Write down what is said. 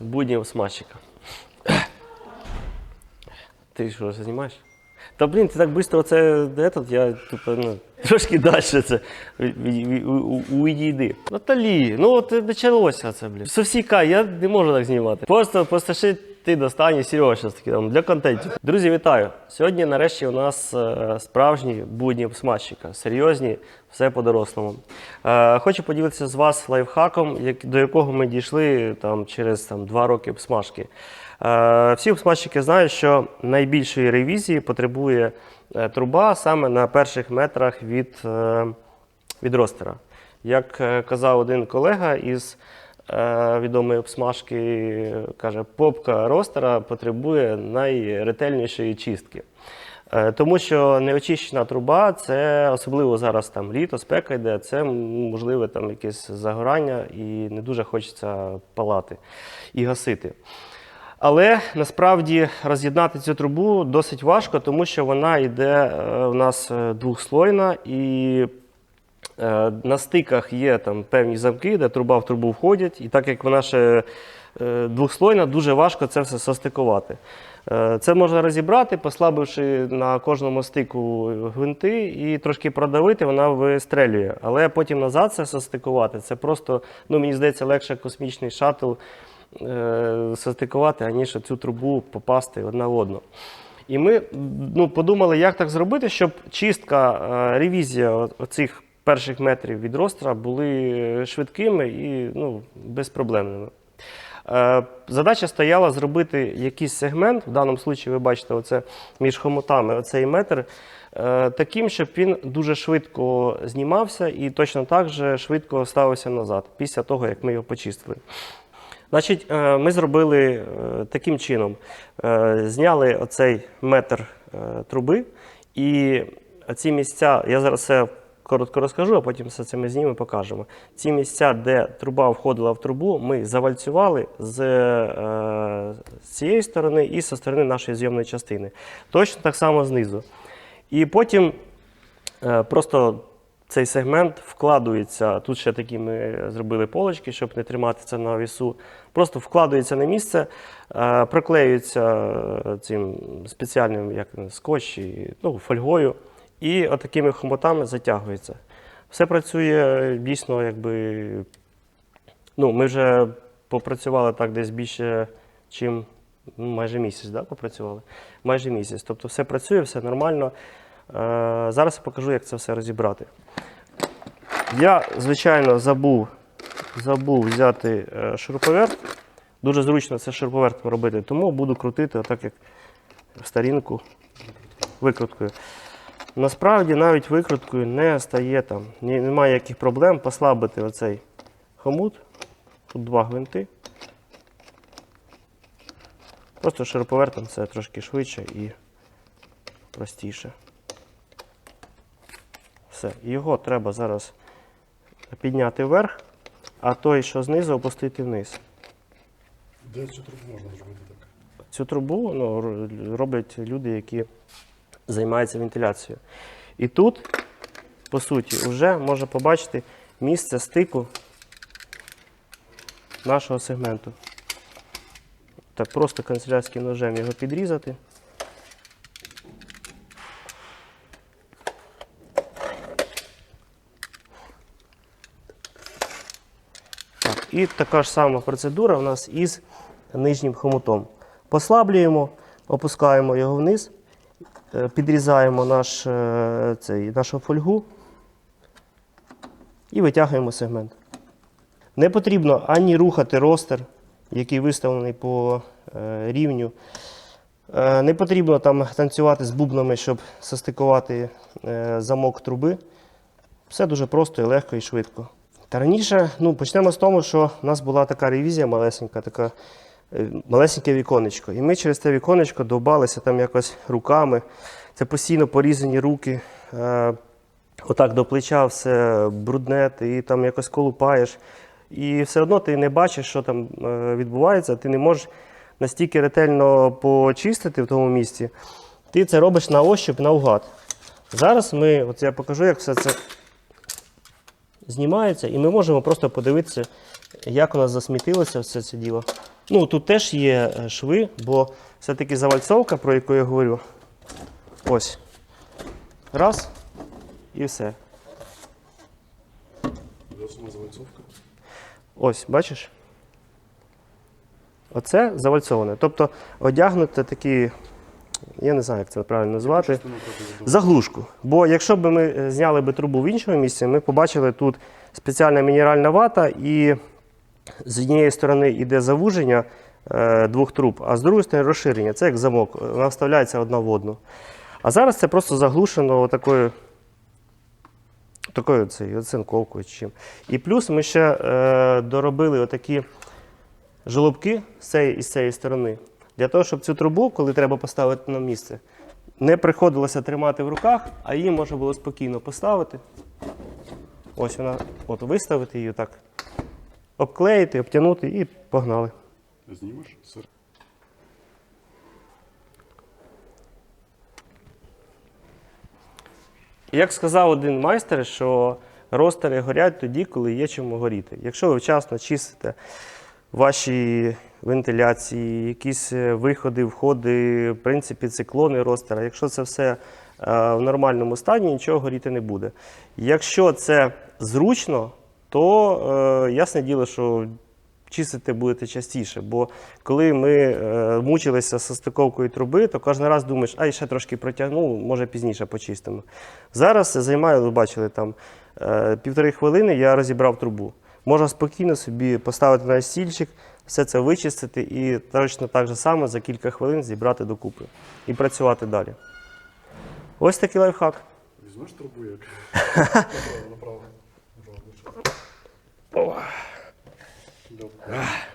буднів смазчика. Ти що, знімаєш? Та блін, ти так швидко це этот, я типу, ну, трошки далі це уйди. Наталі, ну от почалося це, блін. Совсіка, я не можу так знімати. Просто, просто ще ти достанеш Серега таки там для контенту. Друзі, вітаю! Сьогодні нарешті у нас е, справжні будні смазчика. Серйозні, все по-дорослому. Е, хочу поділитися з вас лайфхаком, до якого ми дійшли там, через там, два роки смажки. Е, Всі смазчики знають, що найбільшої ревізії потребує труба саме на перших метрах від, від ростера. Як казав один колега із відомої обсмажки, каже, попка ростера потребує найретельнішої чистки. Е, Тому що неочищена труба, це особливо зараз там літо, спека йде, це можливе там якесь загорання і не дуже хочеться палати і гасити. Але насправді роз'єднати цю трубу досить важко, тому що вона йде е, у нас е, двохслойна і е, на стиках є там певні замки, де труба в трубу входять, і так як вона ще е, двохслойна, дуже важко це все состикувати. Е, Це можна розібрати, послабивши на кожному стику гвинти і трошки продавити, вона вистрелює. Але потім назад це состикувати. Це просто, ну мені здається, легше космічний шаттл е, состикувати, аніж цю трубу попасти одна в одну. І ми ну, подумали, як так зробити, щоб чистка, е, ревізія оцих перших метрів від ростра були швидкими і ну, безпроблемними. Е, Задача стояла зробити якийсь сегмент, в даному випадку ви бачите, оце між хомутами оцей метр, е, таким, щоб він дуже швидко знімався і точно так же швидко ставився назад після того, як ми його почистили. Значить, е, ми зробили таким чином: зняли оцей метр труби, і ці місця, я зараз все коротко розкажу, а потім все це ми знімемо і покажемо. Ці місця, де труба входила в трубу, ми завальцювали з, е, з цієї сторони і зі сторони нашої зйомної частини. Точно так само знизу. І потім Е, Просто цей сегмент вкладується. Тут ще такі ми зробили полочки, щоб не тримати це на вісу. Просто вкладується на місце, е, приклеюється е, цим спеціальним як скотч, ну, фольгою, і отакими хомотами затягується. Все працює дійсно, якби. Ну, ми вже попрацювали так десь більше, чим ну, майже місяць, да, попрацювали. Майже місяць. Тобто все працює, все нормально. Е, Зараз я покажу, як це все розібрати. Я, звичайно, забув, забув взяти е, шуруповерт. Дуже зручно це шуруповертом робити, тому буду крутити отак, як в старінку викруткою. Насправді навіть викруткою не стає там, немає яких проблем послабити оцей хомут. Тут два гвинти. Просто шуруповертом це трошки швидше і простіше. Все, його треба зараз підняти вверх, а той, що знизу, опустити вниз. Де цю трубу можна зробити так? Цю трубу ну, роблять люди, які займаються вентиляцією. І тут, по суті, вже можна побачити місце стику нашого сегменту. Так, просто канцелярським ножем його підрізати. Так, і така ж сама процедура у нас із нижнім хомутом. Послаблюємо, опускаємо його вниз, підрізаємо наш, е, цей, нашу фольгу і витягуємо сегмент. Не потрібно ані рухати ростер, який виставлений по е, рівню. Е, Не потрібно там танцювати з бубнами, щоб состикувати е, замок труби. Все дуже просто і легко і швидко. Та раніше, ну, почнемо з того, що в нас була така ревізія малесенька, така е, малесеньке віконечко. І ми через це віконечко довбалися там якось руками. Це постійно порізані руки. Е, отак до плеча все брудне, ти там якось колупаєш. І все одно ти не бачиш, що там е, відбувається, ти не можеш настільки ретельно почистити в тому місці. Ти це робиш на ощуп, наугад. Зараз ми, от я покажу, як все це знімається, і ми можемо просто подивитися, як у нас засмітилося все це діло. Ну, тут теж є е, шви, бо все-таки завальцовка, про яку я говорю. Ось. Раз. І все. Завальцовка? Ось, бачиш? Оце завальцоване. Тобто одягнуте такі, я не знаю, як це правильно назвати. Заглушку. Бо якщо б ми е, зняли би трубу в іншому місці, ми побачили тут спеціальна мінеральна вата, і з однієї сторони йде завуження е, двох труб, а з другої сторони розширення. Це як замок, вона вставляється одна в одну. А зараз це просто заглушено такою, такою оцинковкою. чи Чим. І плюс ми ще е, доробили отакі жолобки з цієї, із цієї сторони. Для того, щоб цю трубу, коли треба поставити на місце, не приходилося тримати в руках, а її можна було спокійно поставити. Ось вона, от виставити її так, обклеїти, обтягнути і погнали. Знімеш? Як сказав один майстер, що ростери горять тоді, коли є чому горіти. Якщо ви вчасно чистите ваші вентиляції, якісь е, виходи, входи, в принципі, циклони ростера, якщо це все е, в нормальному стані, нічого горіти не буде. Якщо це зручно, то е, ясне діло, що чистити будете частіше. Бо коли ми е, мучилися зі стиковкою труби, то кожен раз думаєш, ай, ще трошки протягну, може пізніше почистимо. Зараз це займає, ви бачили, там е, півтори хвилини я розібрав трубу. Можна спокійно собі поставити на стільчик, все це вичистити і точно так же само за кілька хвилин зібрати докупи і працювати далі. Ось такий лайфхак. Візьмеш трубу як? Ah.